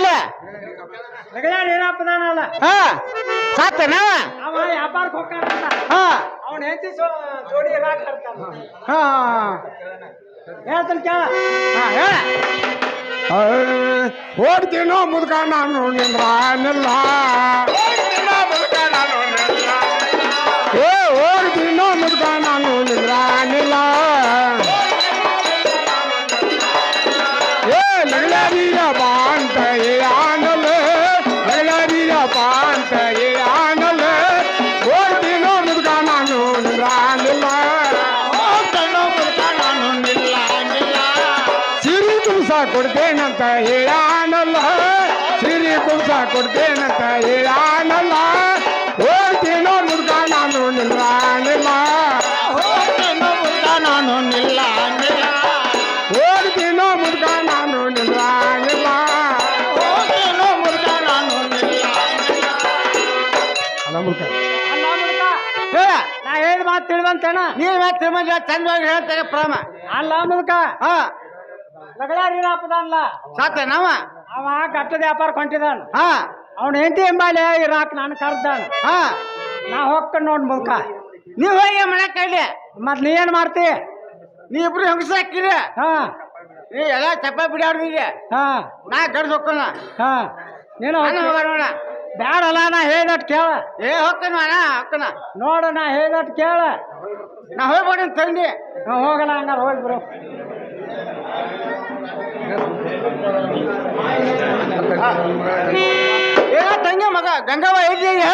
ಮಾಡ್ಲಿ ಲಗಡ್ಯಾರ್ ಏನಪ್ಪದಾನಲ್ಲ, ಹಾ ಸಾತ ನಾವ ಅವ ವ್ಯಾಪಾರಕ್ಕೆ ಹೋಗ್ತಾನಂತ. ಹಾ ಅವ್ನ್ ಹೆಂಡ್ತಿ ಸೊ- ಜೋಡಿ ಇರಾಕ್ ಕರ್ತಾನ. ಹಾ ಹೇಳ್ತಾನ್ ಕೇಳ. ಹಾ ಹೇಳ ಓಡ್ತೀನೋ ಮುದುಕ ನಾನು ನಿಂದ್ರ ನಿಲ್ಲ ತಿಳಿದಂತೇನ ನೀವ್ ಯಾಕೆ ತಿರುಮಂಜ ಚಂದವಾಗಿ ಹೇಳ್ತಾರೆ ಪ್ರಾಮ. ಅಲ್ಲ ಮುದಕ. ಹಾ. ಸಾತ ನಾವ? ಅವ ಗಟ್ಟದ ವ್ಯಾಪಾರ ಕೊಂಟಿದಾನ. ಹಾ. ಅವ್ನ ಹೆಂಡತಿ ಎಂಬಾಲೆ ಇರಾಕ್ ನಾನು ಕರ್ದಾನ. ಹಾ. ನಾ ಹೋಗ್ಕೊಂಡು ನೋಡ್ ಮುದಕ. ನೀವ್ ಹೋಗಿ ಮನೆ ಕೈಲಿ. ಮತ್ ನೀ ಏನ್ ಮಾಡ್ತಿ? ನೀ ಇಬ್ರು ಹೆಂಗಸ ಹಾಕಿರಿ. ಹಾ. ನೀ ಎಲ್ಲ ಚಪ್ಪ ಬಿಡಾಡ್ದಿರಿ ಹಾ. ನಾ ಗಡ್ಸ್ ಹೋಗ್ಕೊಂಡ ಹಾ. ನೀನು ನಾನು ಹೋಗ ನೋಡ ಬ್ಯಾಡಲ್ಲ ನಾ ಹೇಳ್ದಟ್ ಕೇಳ. ಏ ಹೊಕ್ಕನ ಅಣ್ಣ ಹೊಕ್ಕನ. ನೋಡ ನಾ ಹೇಳ್ದಟ್ ಕೇಳ. ನಾ ಹೋಗ್ಬೇಡ ತಂದಿ. ನಾ ಹೋಗಲ್ಲ ಹಂಗಾರೆ ಹೋಗಿ ಬಿಡು. ಏ ತಂಗಿ ಮಗ ಗಂಗವ್ವ ಇದ್ದೀಯ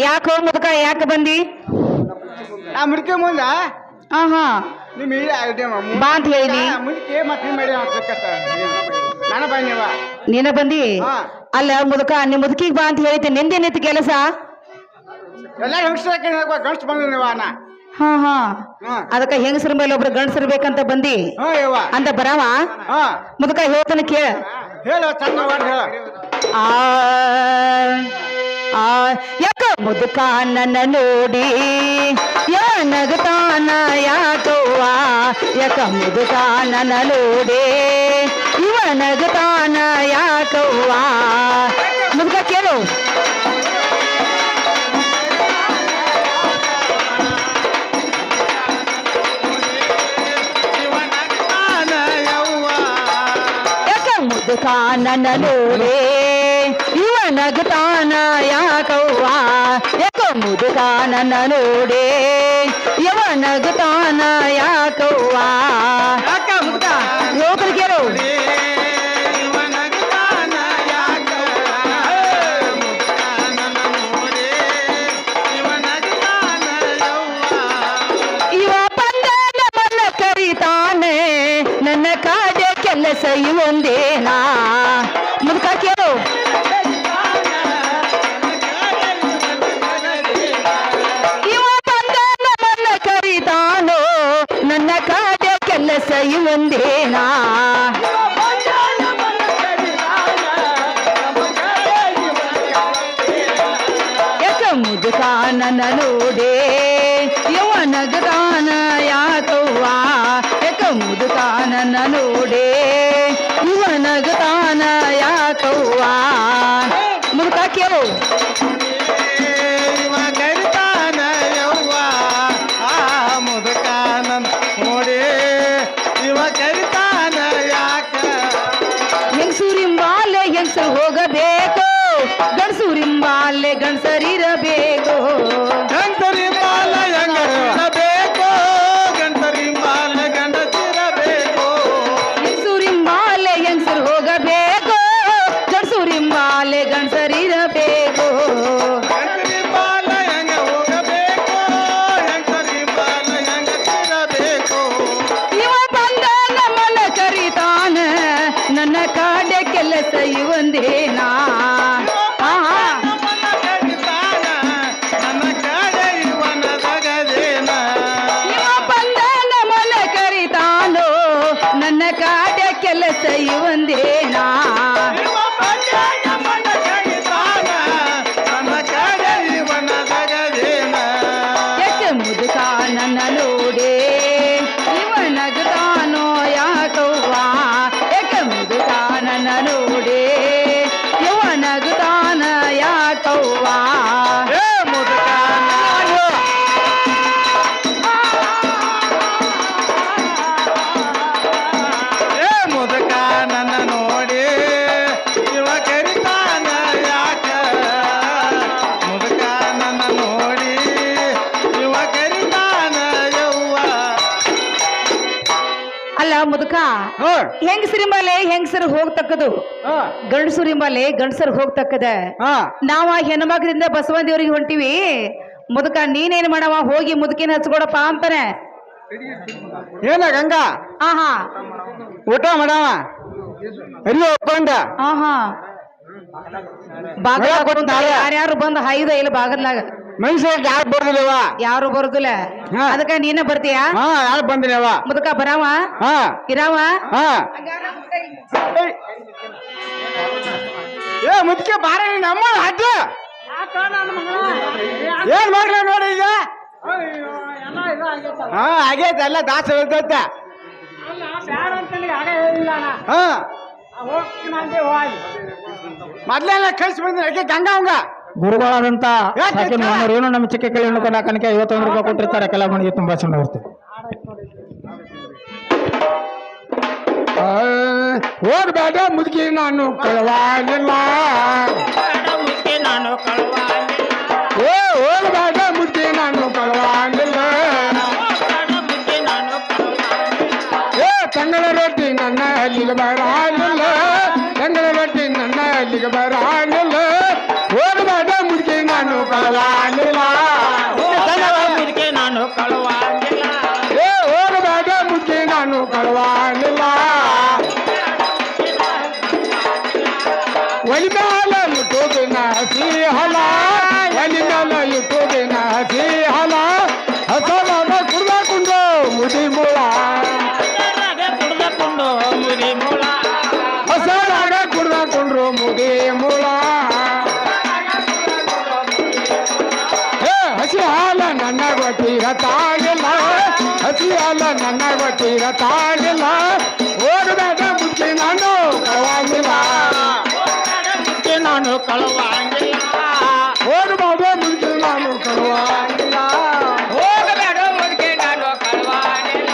ಯಾಕೋ ಮುದುಕ? ಯಾಕೆ ಬಂದಿ? ನಾ ಮುಡ್ಕೆ ಮುಂದ? ಹಾ ಹಾ. ನಿಮ್ಮ ಈ ಐಡಿಯಾ ಬಾ ಅಂತ ಹೇಳಿನಿ ಮುದುಕಿ ಮತ್ತೆ ಮಾಡಿ ಹಾಕತ್ತ ನಾನು ಬನ್ನಿವ ನೀನ ಬಂದಿ. ಅಲ್ಲ ಮುದುಕ ನಿಮ್ ಮುದುಕಿಗೆ ಬಾ ಅಂತ ಹೇಳಿದ್ದೆ. ನಿಂದೇನಿತ್ತು ಕೆಲಸ? ಎಲ್ಲ ಹೆಂಗಸ ಗಂಡ್ಸ್ ಬಂದ ನೀವ ನಾ ಹಾ ಹಾ. ಅದಕ್ಕ ಹೆಂಗಸರ ಮೇಲೆ ಒಬ್ರು ಗಂಡಸರ್ ಬೇಕಂತ ಬಂದಿ? ಅಂತ ಬರಾವ? ಹಾ. ಮುದುಕ ಹೇಳ್ತಾನ ಕೇಳ. ಹೇಳ ಚಂದ ಹೇಳ. ಆ ಆ, ಯಾಕ ಮುದುಕ ನನ್ನ ನೋಡಿ? ಯಾ ನಗತಾನ ಯಾಕವ್ವ ಯಾಕ ಮುದುಕ ನನ್ನ ನೋಡಿ? ಇವ ನಗತಾನ ಯಾಕವ್ವ ಮುದುಕ ಕೇಳು. ಮುದುಕ ನನ್ನ ನೋಡಿ? ಇವ ನಗತಾನ ಯಾಕವ್ವ? ಯಾಕ ಮುದುಕ ನನ್ನ ನೋಡಿ. ಇವ ನಗತಾನ ಯಾಕವ್ವ? ಯಾಕ ಮುದುಕ ಯೋಗರು ಕೇಳು. ನನ್ನ ಕಾಜ ಕೆಲಸ ಇವೊಂದೇನಾ? ಮುದುಕ ಕೇಳು. ಮುದುಕಾನನ ನೋಡೆ ಇವ ನಗದಾನ ಯಾಕವ್ವ ಯಾಕ ಮುದುಕಾನನ ನೋಡೆ ಇವ ನಗದಾನ ಯಾಕವ್ವ ಮುದುಕ ಕೇಳು ಕೆಲಸ ಮುದುಕ? ಹೆಂಗಸರಿ ಹೆಂಗಸರಿಂಬಲೆ ಹೆಂಗಸರು ಹೋಗ್ತಕ್ಕದು? ಗಂಡಸರಿ ಮೇಲೆ ಗಂಡಸರು ಹೋಗ್ತಕ್ಕದ? ನಾವ ಹೆಣ್ಮಕ್ಳಿಂದ ಬಸವನ್ ದೇವ್ರಿಗೆ ಹೊಂಟಿವಿ. ಮುದುಕ ನೀನೇನ್ ಮಾಡವ? ಹೋಗಿ ಮುದುಕಿನ ಹಚ್ಕೊಡಪ್ಪ ಅಂತಾನೆ. ಏನ ಗಂಗಾ? ಆಹಾ ಊಟ ಮಾಡವ? ಅರಿವು ಒಪ್ಪಂದ ಆಹಾ ಬಾಗಲ. ಯಾರ್ಯಾರು ಬಂದು ಹಾಯ್ದ ಇಲ್ಲ ಬಾಗಲ್ನಾಗ? ಮನುಷ್ಯರಿಗೆ ಯಾರು ಬರ್ದಿಲ್ಲವ? ಯಾರು ಬರುದಿಲ್ಲ? ಹಾ. ಅದಕ್ಕ ನೀನ ಬರ್ತೀಯ? ಹಾ ಯಾರು ಬಂದಿಲ್ಲವ? ಮುದಕ ಬರಾವ? ಹಾ. ಇರಾವ? ಹಾ. ಏ ಮುದ್ಕೆ ಬಾರ ನಮ್ಮ ಹಡ್ಡ ಏನ್ ಮಾಡ್ಲ ನೋಡಿ ಈಗ? ಎಲ್ಲ ಇದು ಆಗೈತಲ್ಲ ಹಾ ಆಗೈತೆ ಎಲ್ಲ ದಾಸ ಹೇಳ್ತೈತೆ. ಹಾ. ಮೊದ್ಲೆಲ್ಲ ಕಳ್ಸಿ ಬಂದ್ರೆ ಅಕ್ಕೆ ಗಂಗಾ ಅವಂಗ? ಗುರುಗಳಾದಂತ ಏನು ನಮ್ಮ ಚಿಕ್ಕ ಕೈ ಹೆಣ್ಣು ಕನಕ ಐವತ್ತೊಂದು ರೂಪಾಯಿ ಕೊಟ್ಟಿರ್ತಾರೆ ಕೆಲ ಮನೆಗೆ ತುಂಬಾ ಚೆನ್ನಾಗಿರುತ್ತೆ ಹೋಗ್ಬೇಡ ಮುದುಕಿ ನಾನು ಕಳವಾಗಿಲ್ಲ ಏ ಹೋಗ್ಬೇಡ ಮುದುಕಿ ನಾನು ಕಳವಾಗಿಲ್ಲ ಏ ತಂಗಳ ರೊಟ್ಟಿ ನನ್ನ ಅಲ್ಲಿಗೆ ಬರಾಲಿಲ್ಲ ಗೊತ್ತಿರ ತಾಗಿಲ್ಲ ಓಡಬೇಡ ಮುಚ್ಚಿ ನಾನು ಕಳವಾಗಿಲ್ಲ. ನಾನು ಕಳವಾಗಿಲ್ಲ. ಓಡಬೇಡ ಮುಚ್ಚಿ ನಾನು ಕಳವಾಗಿಲ್ಲ. ಹೋಗಬೇಡ ಮುಚ್ಚಿ ನಾನು ಕಳವಾಗಿಲ್ಲ.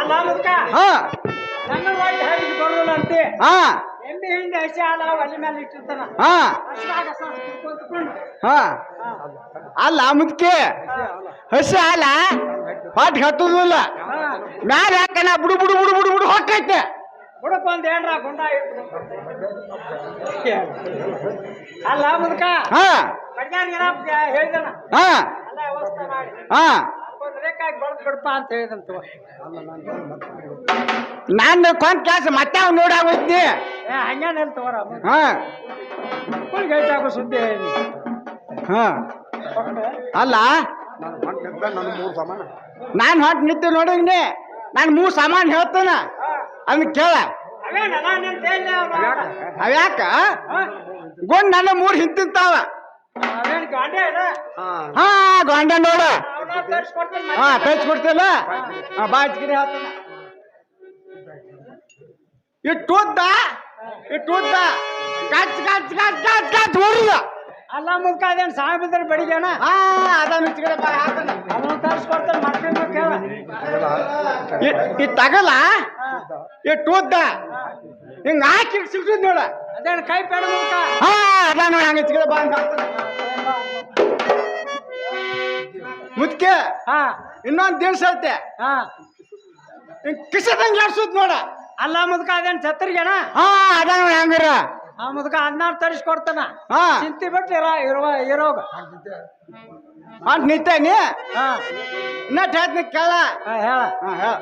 ಅಲ್ಲ ಮುದ್ಕ ಹಾ. ನನ್ನ ಬರೋಲ್ಲ ಅಂತೆ? ಹಾ. ಹಾ. ಹಾ. ಅಲ್ಲ ಮುದ್ಕೆ. ಹಸಿ ಹಾಲ ಪಾಟ್ ಹತ್ತುದಿಲ್ಲ. ಮ್ಯಾಲ ಹಾಕಣ ಬುಡು ಬುಡು ಬುಡು ಬುಡು ಬುಡು ಹೊಕ್ಕೈತೆ ಬುಡಕ್ ಒಂದ್ ಏನ್ರ ಗುಂಡ ಅಲ್ಲ ಮುದ್ಕ. ಹಾ. ಹೇಳಿದನ? ಹಾ. ಹಾ. ಬಿಡಪ್ಪ ಅಂತ ಹೇಳಿದಂತ ನಾನು ಕೊಂತ ಕ್ಲಾಸ್ ಮತ್ತೆ ಅವ್ನು ನೋಡಾಗೋಯ್ತಿ ತಗೋರ? ಹಾ. ಹೇಳ್ತಾಗೋ ಸುದ್ದಿ ಹಾ. ಅಲ್ಲ? ನಾನು ಹೊಟ್ಟು ನಿಂತು ನೋಡಿದ್ನಿ. ನಾನು ಮೂರು ಸಾಮಾನು ಹೇಳ್ತಾನ. ಅದನ್ನ ಕೇಳ. ನಾನು ಅವ್ಯಾಕ ಗೊಂಡ್ ನನ್ನ ಮೂರ್ ಹಿಂತಿಂತಾವ ಹಾ. ಗೊಂಡ ನೋಡ. ಹಾ ಕಳ್ಸಿ ಕೊಡ್ತಿಲ್ಲ ಹಾ. ಬಾ ಹಚ್ಕಿರಿ ಹಾಕ್ತಾನ. ಇಟ್ಟು ಉದ್ದ ಇಟ್ಟು ಉದ್ದ. ಕಚ್ ಕಚ್ ಕಚ್ ಕಚ್ ಕಚ್ ಹೊಡಿದ. ಅಲ್ಲ ಮುಖ ಅದೇನು ಸಾಹೇಬ್ರ ಬಡಿಗೆಣ ಹಾ ಅದ ತರಿಸ್ಕೊಡ್ತಾನೆ ಮಾಡ್ತೀನಿ ಕೇಳ ಈ ತಗಲ ಇಟ್ಟು ಉದ್ದ. ಹಿಂಗ ಹಾಕಿ ಸಿಗ್ತದ ನೋಡ. ಅದೇನು ಕೈ ಪೇಡ ಮುಖ? ಹಾ ಅದ ನೋಡಿ ಹಂಗ. ಮುದ್ಕೆ ಹಾ. ಇನ್ನೊಂದ್ ದಿವ್ಸ ಐತೆ. ಹಾ. ಕಿಸದಂಗೆ ಆಡ್ಸುದ್ ನೋಡ. ಅಲ್ಲ ಮುದ್ಕ ಅದೇನ್ ಛತ್ರಿಗೆಣ ಹಾ ಅದ ನೋಡಿ ಹಂಗಾರ? ಆ ಮುದ್ಕ ಹದಿನಾರು ತರಿಸ್ಕೊಡ್ತಾನ. ಹಾ. ಚಿಂತಿ ಬಿಟ್ಟು ಇರ ಇರುವ ಇರೋಗ. ಅಂತ ನಿಂತೇನಿ ಹಾ. ನಟ್ ಹೇಳ್ತೀನಿ ಕೇಳ. ಹಾ, ಹೇಳ. ಹಾ ಹೇಳ.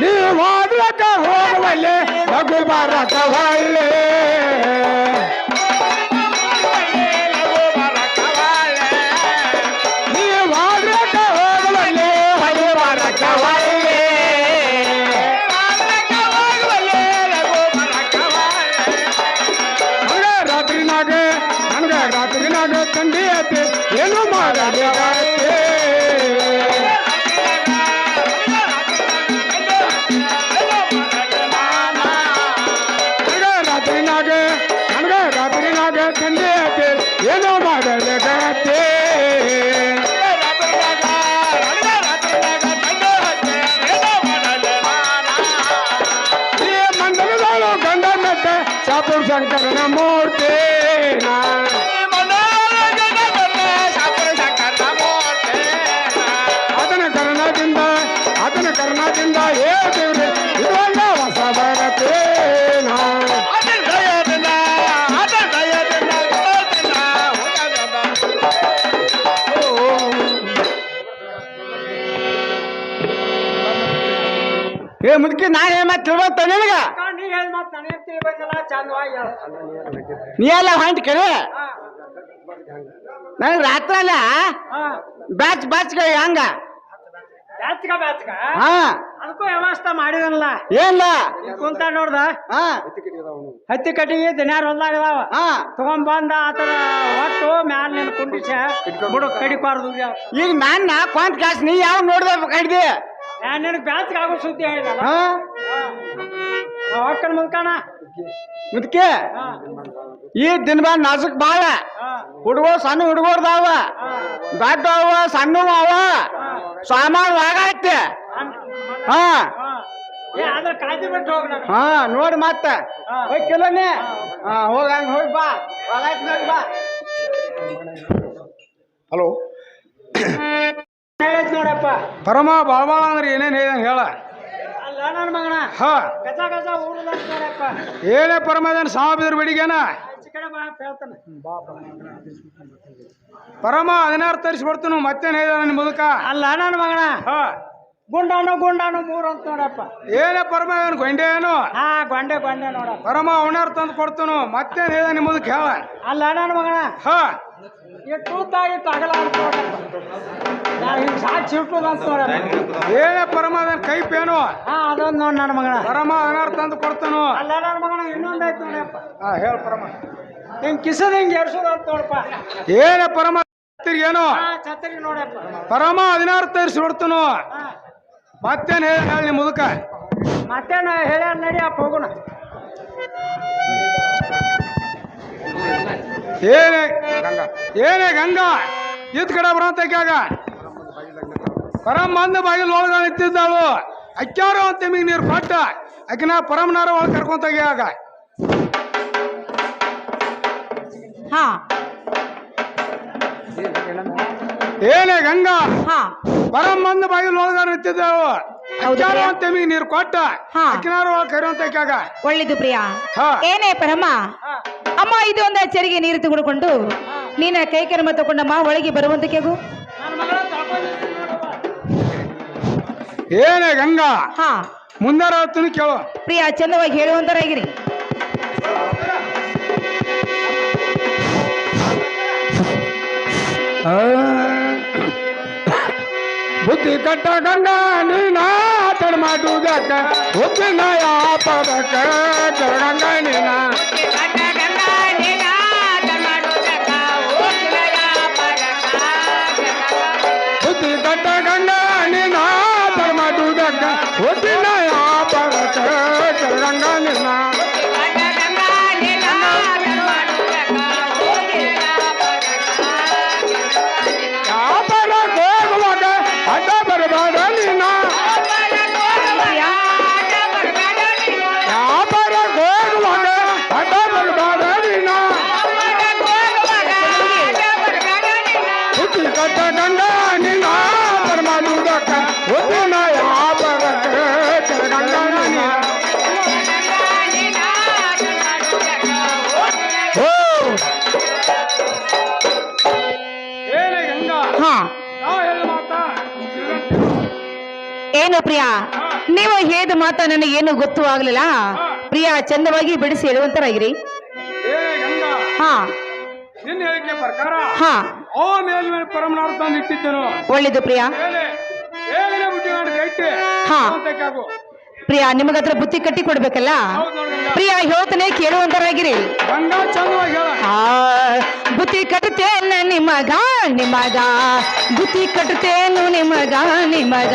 ನೀವಾದ್ರಕ ಹೋಗವಲ್ಲೆ ಲಘು ಬಾರಕ ಬಾರಕ ಒಳ್ಳೆ ಮುದುಕಿ ನಾನು ಏನ್ ಮಾತು ತಿಳ್ಬಂತ ನಿನಗ? ನೀ ಹೇಳಿ ಮಾತು ನನಗೆ ತಿಳಿಬೇಕಲ್ಲ ಚಂದವಾಗಿ ನೀ ಎಲ್ಲ ಹೊಂಟ್ ಕರೆ ಹಾ. ನನಗೆ ರಾತ್ರಿ ಅಲ್ಲ ಹಾ. ಬ್ಯಾಚ್ ಬ್ಯಾಚ್ ಹಂಗ? ಬ್ಯಾಚ್ಕ ಬ್ಯಾಚ್ಕ ಹಾ. ಅದಕ್ಕೂ ವ್ಯವಸ್ಥೆ ಮಾಡಿದನಲ್ಲ. ಏನ್ಲ? ಕುಂತ ನೋಡ್ದ? ಹಾ. ಹತ್ತಿ ಕಟ್ಟಿಗೆ ದಿನಾರ್ ಹೊಲ್ದಾಗದಾವ. ಹಾ. ತಗೊಂಡ್ ಬಂದ ಆತರ ಒಟ್ಟು ಮ್ಯಾಲ ನಿನ್ ಕುಂಡಿಸ ಬಿಡು ಕಡಿಬಾರ್ದು ಈಗ ಮ್ಯಾನ್ ಕೊಂತ್ ಕಾಸ್ ನೀ ಯಾವ ನೋಡ್ದ ಕಡ್ದಿ? ನಿನಗೆ ಬ್ಯಾಚ್ಕ ಆಗೋ ಸುದ್ದಿ ಹೇಳಿದ ಹಾ? ಮುದ್ಕೆ ಮುಲ್ಕಣ. ಮುದುಕಿ? ಈ ದಿನ ಬಂದ್ ನಾಸಕ್ ಬಾಳ. ಹುಡುಗರು ಸಣ್ಣ ಹುಡುಗರ್ದಾವ. ಹಾ ದೊಡ್ಡ ಅವ. ಸಣ್ಣ ಅವ ಸಾಮಾನು ಆಗೈತೆ ಹಾ. ಹಾ. ಏ ಅದ್ರ ಕಾಳಜಿ ಬಿಟ್ಟು ಹೋಗ್ ನಾನು. ಹಾ ನೋಡಿ ಮತ್ತ. ಹೋಗಿ ಹಾ ಹೋಗ ಹೋಗಿ ಬಾ. ಬಾ. ಹಲೋ. ಹೇಳಿದ್ ನೋಡಪ್ಪ. ಪರಮ ಬಾಬಾ ಅಂದ್ರೆ ಏನೇನು ಹೇಳ ಹೇಳ. ಅಲ್ಲ ನನ್ನ ಮಗನ. ಹಾ. ಗಜ ಗಜ ಊರುದ ನೋಡಪ್ಪ. ಏನೇ ಪರಮದನ್ ಸಾಬಿದ್ರ ಬಿಡಿಗೇನ. ಬಾ ಪರಮ ಹದಿನಾರು ತರಿಸ್ಕೊಡ್ತೀನಿ ಮತ್ತೇನು ಹೇಳಿದ ನನ್ನ ಮುದುಕ ಅಲ್ಲ ನನ್ನ ಮಗನ. ಹಾ. ಗುಂಡಾನು ಗುಂಡಾನು ಮೂರು ಅಂತ ನೋಡಪ್ಪ. ಏನೇ ಪರಮ ಏನು ಗೊಂಡೆ ಏನು ಹಾ ಗೊಂಡೆ ಗೊಂಡೆ ನೋಡ ಪರಮ ಅವನಾರು ತಂದು ಕೊಡ್ತನು ಮತ್ತೆ ಹೇಳಿದ ನಿಮ್ಮ ಮುದುಕ ಹೇಳ. ಅಲ್ಲ ನನ್ನ ಮಗನ. ಹಾ. ಇಟ್ಟು ಅಗಲ ಅಂತ ನೋಡಪ್ಪ. ಸಾಕ್ಷಿ ಏನೇ ಪರಮದನ್ ಕೈ ಪೇನು. ಅದೊಂದು ನೋಡಿ ನನ್ನ ಮಗನ. ಪರಮ ಅನಾರ್ ತಂದು ಕೊಡ್ತನು. ಅಲ್ಲ ನನ್ನ ಮಗನ ಇನ್ನೊಂದು ಆಯ್ತು ನೋಡಪ್ಪ. ಹಾ ಹೇಳ ಪರಮ. ಹಿಂಗೆ ಕಿಸದ ಹಿಂಗೆ ಎರ್ಸೋದು ಅಂತ ನೋಡಪ್ಪ. ಏನೇ ಪರಮ ಏನು? ಛತ್ರಿ ನೋಡಪ್ಪ. ಪರಮ ಹದಿನಾರು ತರಿಸಿ ಬಿಡ್ತನು. ಮತ್ತೇನು ಹೇಳಿ ಹೇಳಿ ನಿಮ್ಮ ಮುದುಕ? ಮತ್ತೇನು ನಡಿ ನಡಿಯಪ್ಪ ಹೋಗೋಣ. ಏನೇ ಏನೇ ಗಂಗಾ? ಇದ್ ಕಡೆ ಬರೋ ಪರಮ ಮಂದ ಬಾಗಿಲು ಒಳಗ ನಿಂತಿದ್ದಾಳು. ಅಕ್ಕಾರು ಅಂತ ನಿಮಗೆ ನೀರು ಕೊಟ್ಟ. ಅಕ್ಕಿನ ಪರಮನಾರ ಒಳಗೆ ಕರ್ಕೊಂತ ಹಾ. ಏನೇ ಗಂಗಾ. ಹಾ. ಪರಮ ಮಂದ ಬಾಗಿಲು ಒಳಗ ನಿಂತಿದ್ದಾವು ಅಕ್ಯಾರು ಅಂತ ನಿಮಗೆ ನೀರು ಕೊಟ್ಟ. ಅಕ್ಕಿನಾರ ಒಳಗೆ ಕರೆಯುವಂತಕ್ಕಾಗ ಒಳ್ಳೆದು ಪ್ರಿಯ. ಏನೇ ಪರಮ. ಅಮ್ಮ ಇದು ಒಂದು ಚರಿಗೆ ನೀರು ತೆಗೆದುಕೊಂಡು ನೀನ ಕೈ ಕೆರಮ ತಗೊಂಡಮ್ಮ ಒಳಗೆ ಬರುವಂತ ಏನೇ ಗಂಗಾ ಹಾ. ಮುಂದಾರ ಹೊತ್ತನು ಕೇಳು. ಪ್ರಿಯ ಚಂದವಾಗಿ ಹೇಳುವಂತರಾಗಿರಿ ಬುದ್ಧಿ ಕಟ್ಟ ಗಂಗಾ ನೀನ ತಡ ಮಾಡುವುದಕ್ಕ ಒಪ್ಪಿನ ಯಾಪದಕ್ಕ ಗಂಗಾ ನೀನ. ಪ್ರಿಯಾ? ನೀವು ಹೇಳಿದ ಮಾತ ಏನು ಗೊತ್ತು ಆಗ್ಲಿಲ್ಲ. ಪ್ರಿಯಾ ಚಂದವಾಗಿ ಬಿಡಿಸಿ ಹೇಳುವಂತರಾಗಿರಿ ಹಾ. ನಿನ್ನ ಹೇಳಿಕೆ ಪ್ರಕಾರ ಹಾ. ಆ ಮೇಲ್ಮೇಲೆ ಪರಮನಾರ್ಥ ಇಟ್ಟಿದ್ದನು. ಒಳ್ಳೇದು ಪ್ರಿಯಾ. ಹಾ. ಪ್ರಿಯಾ ನಿಮಗತ್ರ ಬುತ್ತಿ ಕಟ್ಟಿ ಕೊಡ್ಬೇಕಲ್ಲ? ಪ್ರಿಯ ಹೇಳ್ತಾನೆ ಕೇಳುವಂತರಾಗಿರಿ. ಬುತ್ತಿ ಕಟ್ಟುತ್ತೇನ ನಿಮಗ ನಿಮಗ. ಬುತ್ತಿ ಕಟ್ಟುತ್ತೇನು ನಿಮಗ ನಿಮಗ.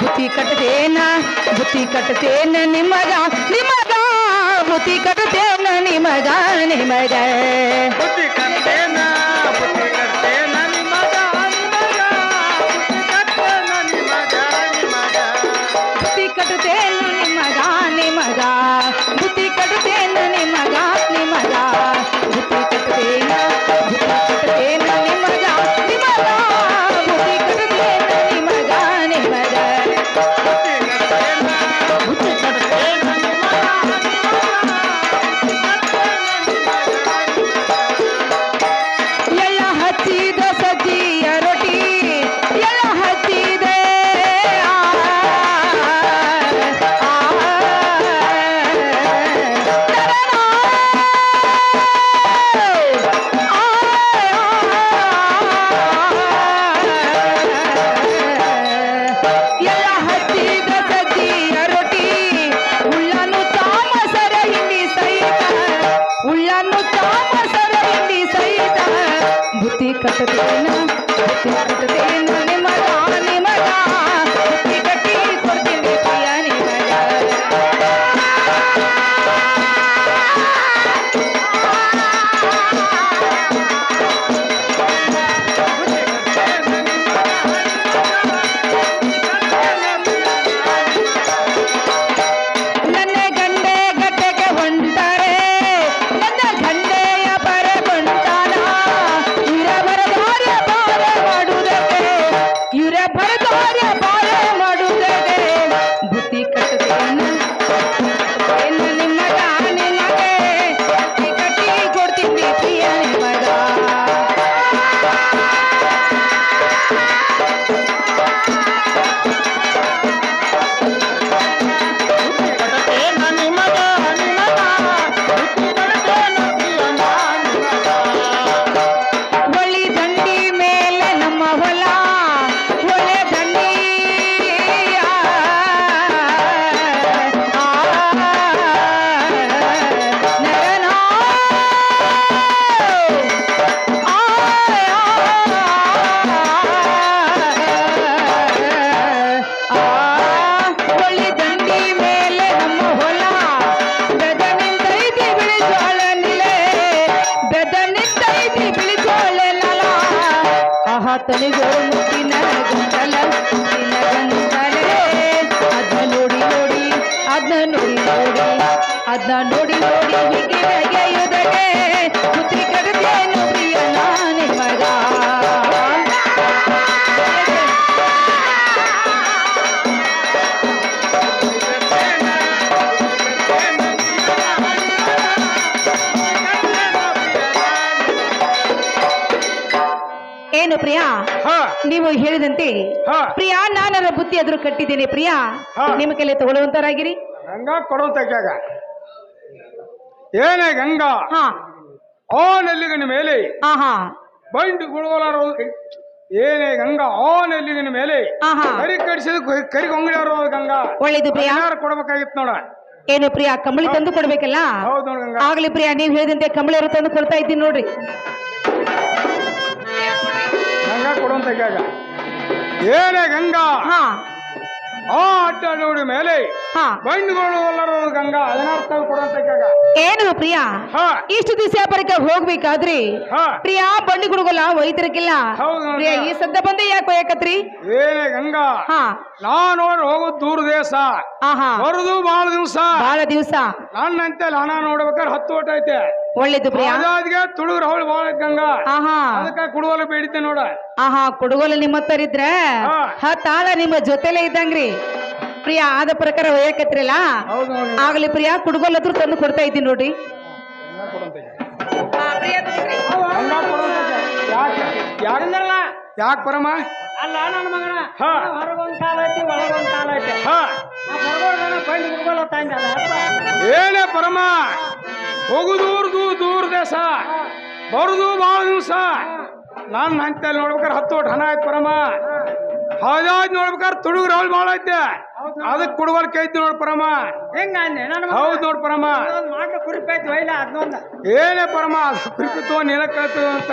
ಬುತ್ತಿ ಕಟ್ಟುತ್ತೇನ ಬುತ್ತಿ ಕಟ್ಟುತ್ತೇನ ನಿಮಗ ನಿಮಗ. ಬುತ್ತಿ ಕಟ್ಟುತ್ತೇನ ನಿಮಗ ನಿಮಗ. भरदार बार ಆಹ ತನಿಗೋ ನೀವು ಹೇಳಿದಂತೆ ಹಾ. ಪ್ರಿಯಾ ನಾನರ ಬುದ್ಧಿ ಅದ್ರ ಕಟ್ಟಿದ್ದೇನೆ. ಪ್ರಿಯಾ ಹಾ. ನಿಮ್ಮ ಕೈಲಿ ತಗೊಳ್ಳುವಂತರಾಗಿರಿ ಗಂಗಾ ಕೊಡುತ್ತಕ್ಕಾಗ ಏನೇ ಗಂಗಾ? ಹಾ. ಆ ನೆಲ್ಲಿಗನ ಮೇಲೆ ಆಹಾ ಬಂಡಿ ಗುಳುವಲಾರ ಏನೇ ಗಂಗಾ? ನಿನ್ನ ಮೇಲೆ ಆಹಾ ಕರಿ ಕಡಿಸಿದ ಕರಿ ಗೊಂಗಡಿ ಅವರು ಗಂಗಾ. ಒಳ್ಳೇದು ಪ್ರಿಯಾ. ಯಾರು ಕೊಡ್ಬೇಕಾಗಿತ್ತು ನೋಡ. ಏನು ಪ್ರಿಯಾ ಕಂಬಳಿ ತಂದು ಕೊಡ್ಬೇಕಲ್ಲ? ಹೌದು ನೋಡ್ ಗಂಗಾ. ಆಗ್ಲಿ ಪ್ರಿಯಾ ನೀವ್ ಹೇಳಿದಂತೆ ಕಂಬಳಿ ಅವರು ತಂದು ಕೊಡ್ತಾ ಇದ್ದೀನಿ ನೋಡ್ರಿ. ಕೊಡುವಂತ ಜಾಗ ಏನೇ ಗಂಗಾ ಆ ಅಡ್ಡ ನೋಡಿ ಮೇಲೆ ಬಂಡುಗಳು ಎಲ್ಲರೂ ಗಂಗಾ ಅದನ್ನರ್ಥ ಕೊಡುವಂತ ಜಾಗ ಏನು ಪ್ರಿಯ? ಹಾ. ಇಷ್ಟು ದಿವಸ ಪರಿಕ ಹೋಗ್ಬೇಕಾದ್ರಿ? ಹಾ. ಪ್ರಿಯ ಬಂಡಿ ಗುಡುಗಲ್ಲ ಒಯ್ತಿರಕಿಲ್ಲ ಹೌದು ನೋಡ್ ಪ್ರಿಯ ಈ ಸದ್ದ ಬಂದೆ ಯಾಕೆ ಒಯ್ಯಕತ್ರಿ? ಏನೇ ಗಂಗಾ. ಹಾ. ಹೋಗುದು ದೂರ ದೇಶ. ಬರುದು ಬಹಳ ದಿವಸ. ಬಹಳ ದಿವಸ. ನನ್ನಂತೆ ಹಣ ನೋಡ್ಬೇಕಾದ್ರೆ ಹತ್ತು ಓಟ ಐತೆ. ಒಳ್ಳೇದು ಪ್ರಿಯ. ಅದಾದ್ಗೆ ತುಳುಗ್ರ ಅವಳು ಐತ್ ಗಂಗಾ. ಆಹಾ. ಅದಕ್ಕೆ ಕುಡುವಲು ಬೇಡಿದ್ದೆ ನೋಡ. ಆಹಾ ಕುಡುಗೋಲು ನಿಮ್ಮ ಇದ್ರೆ ಹಾ. ಹತ್ತಾಳ ನಿಮ್ಮ ಜೊತೆಲೇ ಇದ್ದಂಗ್ರಿ. ಪ್ರಿಯಾ ಆದ ಪ್ರಕಾರ ಒಯ್ಯಕತ್ರಿಲ್ಲ ಆಗ್ಲಿ ಪ್ರಿಯ ಕುಡುಗೋಲ್ ಹತ್ರ ತಂದು ಕೊಡ್ತಾ ಇದ್ದೀನಿ ನೋಡ್ರಿ. ಯಾಕೆ? ಯಾಕೆ? ಯಾಕೆ ಪರಮ? ಅಲ್ಲ ನನ್ನ ಮಗನ. ಹಾ. ಹೊರಗೊಂದ್ ಕಾಲ ಐತಿ ಒಳಗೊಂದ್ ಕಾಲ ಐತಿ. ಏನೇ ಪರಮ. ಹೋಗುದೂರ್ ದೂ ದೂರ ದೇಶ. ಬರುದು ಬಹಳ ದಿವಸ. ನಾನು ಹಂತಲ್ಲಿ ನೋಡ್ಬೇಕಾರೆ ಹತ್ತು ಒಟ್ಟು ಹಣ ಆಯ್ತು ಪರಮ. ಹೌದೌದು ನೋಡ್ಬೇಕಾದ್ರೆ ತುಡುಗ್ರ ಅವಳು ಭಾಳ ಐತೆ. ಅದಕ್ಕೆ ಕುಡುಗಲ್ ಕೈತಿ ನೋಡ್ ಪರಮ. ಹೆಂಗ ಹೌದು ನೋಡ್ ಪರಮ. ಏನೇ ಪರಮ ಅದು ಕುರಿತು ನೀಲ ಕೇಳ್ತದ ಅಂತ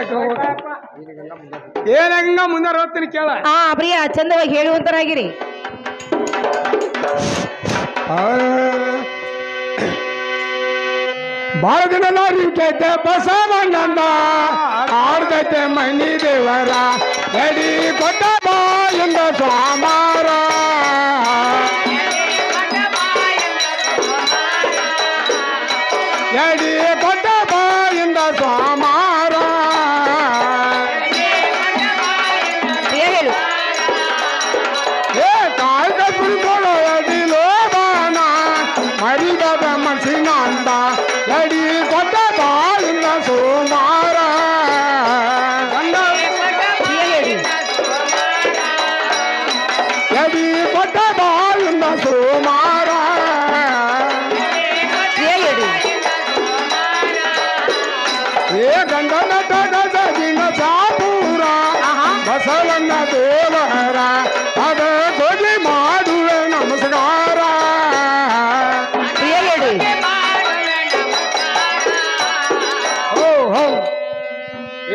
ಏನೇ ಹಂಗ ಮುಂದೆ ಹೋಗ್ತೀನಿ ಕೇಳ. ಆ ಪ್ರಿಯ ಚಂದವಾಗಿ ಹೇಳುವಂತರಾಗಿರಿ. ಬಾಳ ದಿನ ನಾರಿಕೈತೆ ಬಸವಣ್ಣಂದ ಆಡ್ದೈತೆ ಮನಿ ದೇವರ ಎಡಿ ಕೊಟ್ಟ ಬಾಯಿಂದ ಸ್ವಾಮಾರ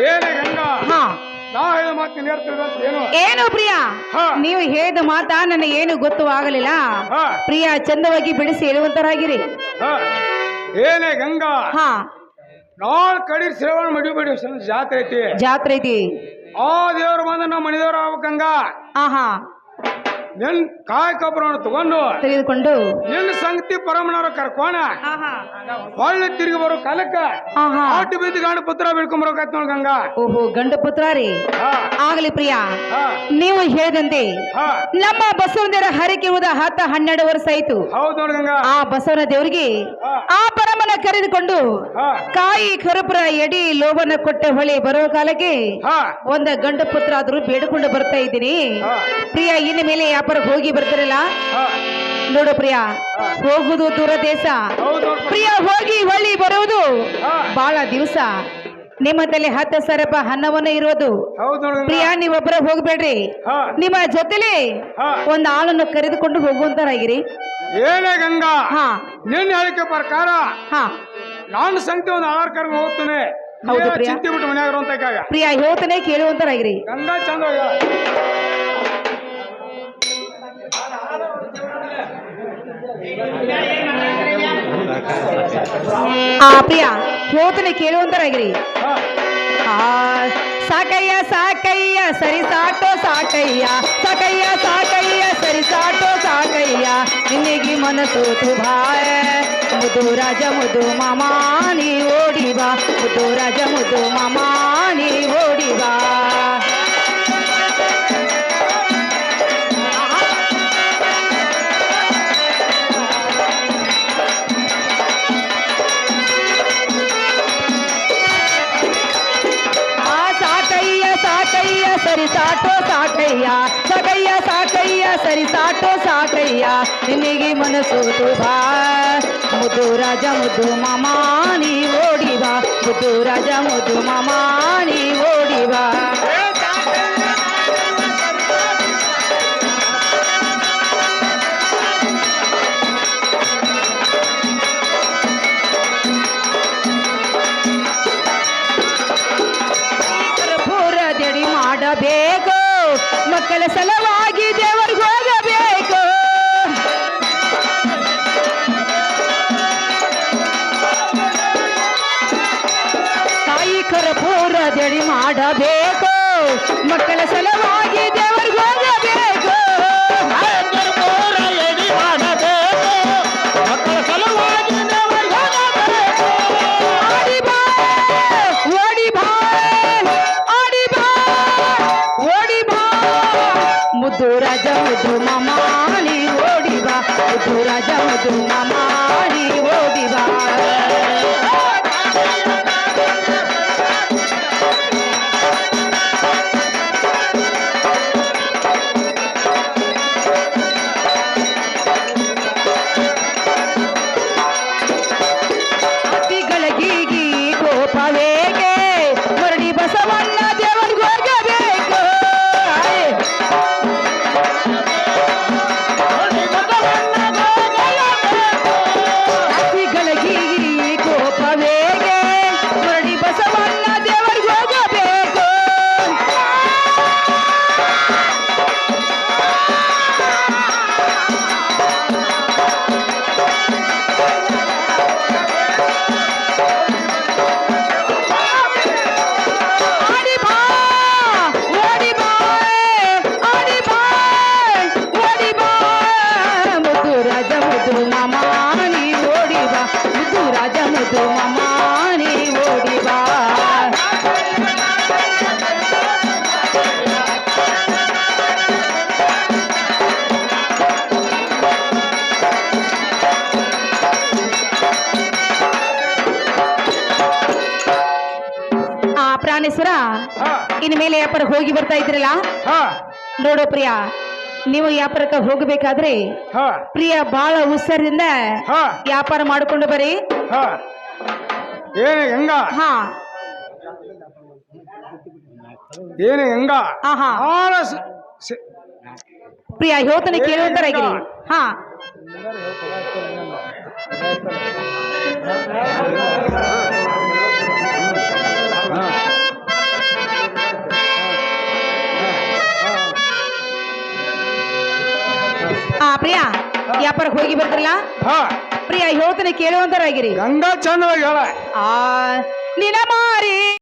ಏನೇ ಗಂಗಾ? ಹಾ. ನಾ ಹೇಳಿದ ಮಾತು ಅಂತ ಏನು? ಏನು ಪ್ರಿಯ? ಹಾ. ನೀವು ಹೇಳಿದ ಮಾತಾ ನನಗೆ ಏನು ಗೊತ್ತು ಆಗಲಿಲ್ಲ? ಹಾ. ಪ್ರಿಯ ಚಂದವಾಗಿ ಬಿಡಿಸಿ ಹೇಳುವಂತರಾಗಿರಿ ಹಾ. ಏನೇ ಗಂಗಾ? ಹಾ. ನಾಳೆ ಕಡಿ ಶ್ರವಣ ಮಡಿಬೇಡಿ ಜಾತ್ರೆ ಐತಿ. ಜಾತ್ರೆ ಐತಿ. ಆ ದೇವ್ರು ಬಂದ ನಮ್ಮ ಮನೆದೇವ್ರು ಆಗ್ಬೇಕಂಗ. ಆಹಾ. ನಿನ್ ಕಾಯ್ ಕಬ್ರವನ್ನ ತಗೊಂಡು ತೆಗೆದುಕೊಂಡು ನಿನ್ನ ಸಂಗತಿ ಪರಮನವ್ರ ಕರ್ಕೋಣ. ಒಳ್ಳೆ ಹೊಳ್ಳಿ ತಿರುಗಿ ಬರೋ ಕಾಲಕ್ಕ ಆಟಿ ಬಿದ್ದು ಗಂಡ ಪುತ್ರ ಬಿಡ್ಕೊಂಬರೋಕಾಯ್ತು ನೋಡ್ ಗಂಗಾ. ಓಹೋ ಗಂಡ ಪುತ್ರ ರೀ. ಆಗಲಿ ಪ್ರಿಯ. ನೀವು ಹೇಳಿದಂತೆ ನಮ್ಮ ಬಸವನ ಹರಿಕೆ ಹೋದ ಹತ್ತ ಹನ್ನೆರಡು ವರ್ಷ ಆಯ್ತು. ಹೌದ್ ನೋಡ್ ಗಂಗಾ. ಆ ಬಸವನ ದೇವರಿಗೆ ಆ ಪರಮನ ಕರೆದುಕೊಂಡು ಕಾಯಿ ಕರುಪುರ ಎಡಿ ಲೋಬನ ಕೊಟ್ಟ ಹೊಳೆ ಬರೋ ಕಾಲಕ್ಕೆ ಒಂದ ಗಂಡ ಪುತ್ರ ಆದ್ರೂ ಬೇಡಿಕೊಂಡು ಬರ್ತಾ ಇದ್ದೀನಿ. ಪ್ರಿಯ ಇನ್ನು ಮೇಲೆ ವ್ಯಾಪಾರಕ್ಕೆ ಹೋಗಿ ಬರ್ತಾರಲ್ಲ? ನೋಡು ಪ್ರಿಯ ಹೋಗುದು ದೂರ ದೇಶ. ಪ್ರಿಯ. ಹೋಗಿ ಹೊಳ್ಳಿ ಬರುವುದು. ಬಹಳ ದಿವಸ. ನಿಮ್ಮ ತಲೆ ಹತ್ತು ಸರಪ ಹನ್ನವನ್ನ ಇರೋದು. ಪ್ರಿಯ. ನೀವೊಬ್ಬರ ಹೋಗ್ಬೇಡ್ರಿ. ನಿಮ್ಮ ಜೊತೆಲೆ. ಒಂದು ಆಳನ್ನು ಕರೆದುಕೊಂಡು ಹೋಗುವಂತರಾಗಿರಿ. ಏನೇ ಗಂಗಾ. ನಿನ್ನ ಹೇಳಿಕೆ ಪ್ರಕಾರ ಹಾ. ನಾನು ಸಂಗತಿ ಒಂದು ಆಳ ಕರ್ಕೊಂಡು ಹೋಗ್ತೇನೆ. ಹೌದು ಪ್ರಿಯ. ಚಿಂತೆ ಬಿಟ್ಟು ಮನ್ಯಾಗ ಅಂತ ಕಾಗ. ಪ್ರಿಯ ಹೇಳ್ತಾನೆ ಕೇಳುವಂತರಾಗಿರಿ. ಗಂಗಾ ಚಂದ ಆ ಪ್ರಿಯ ಹೇಳ್ತಾನೆ ಕೇಳುವಂತರಾಗಿರಿ. ಆ, ಸಾಕಯ್ಯ ಸಾಕಯ್ಯ ಸರಿ ಸಾಟೋ ಸಾಕಯ್ಯ. ಸಾಕಯ್ಯ ಸಾಕಯ್ಯ ಸರಿ ಸಾಟೋ ಸಾಕಯ್ಯ. ನಿನ್ನೆಗೆ ಮನಸ್ಸು ತುಭಾಯ ಮುದು ರಾಜ ಮುದು ಮಮಾನಿ ಓಡಿವಾ ಮುದು ರಾಜ ಮುದು ಮಮಾನಿ ಓಡಿ ಸಾಕಯ್ಯ ಸರಿ ಸಾಟೋ ಸಾಕಯ್ಯ ಸಾಕಯ್ಯ ಸಾಕಯ್ಯ ಸರಿ ಸಾಟೋ ಸಾಕಯ್ಯ ನಿನಗೆ ಮನಸ್ಸು ತುಭಾ ಮುದ್ದು ರಾಜ ಮುದ್ದು ಮಾಮಾನಿ ಓಡಿ ಬಾ ಮುದ್ದು ರಾಜ ಮುದ್ದು ಮಾಮಾನಿ ಓಡಿ ಮಾಡಬೇಕು ಮಕ್ಕಳ ಸಲುವಾಗಿ ಹಾ ಇನ್ನು ಮೇಲೆ ವ್ಯಾಪಾರ ಹೋಗಿ ಬರ್ತಾ ಇದ್ರಲ್ಲ ಹಾ. ನೋಡು ಪ್ರಿಯ ನೀವು ವ್ಯಾಪಾರಕ್ಕೆ ಹೋಗಬೇಕಾದ್ರೆ ಹಾ. ಪ್ರಿಯ ಬಹಳ ಹುಷಾರಿಂದ ಹಾ. ವ್ಯಾಪಾರ ಮಾಡಿಕೊಂಡು ಬರೀ ಹಾ. ಏನೇ ಗಂಗಾ? ಹಾ. ಏನೇ ಹೆಂಗ ಸ- ಪ್ರಿಯ ಹೇಳ್ತಾನೆ ಕೇಳುವಂತರಾಗಿರಿ ಹಾ. ಆ ಪ್ರಿಯಾ ವ್ಯಾಪಾರಕ್ಕೆ ಹೋಗಿ ಬರ್ತಿರ್ಲಾ ಹ. ಪ್ರಿಯಾ ಹೇಳ್ತಾನೆ ಕೇಳುವಂತರಾಗಿರಿ ಗಂಗಾ ಚಂದವಾಗಿ ಹೇಳ. ಆ ನಿನ ಮಾರಿ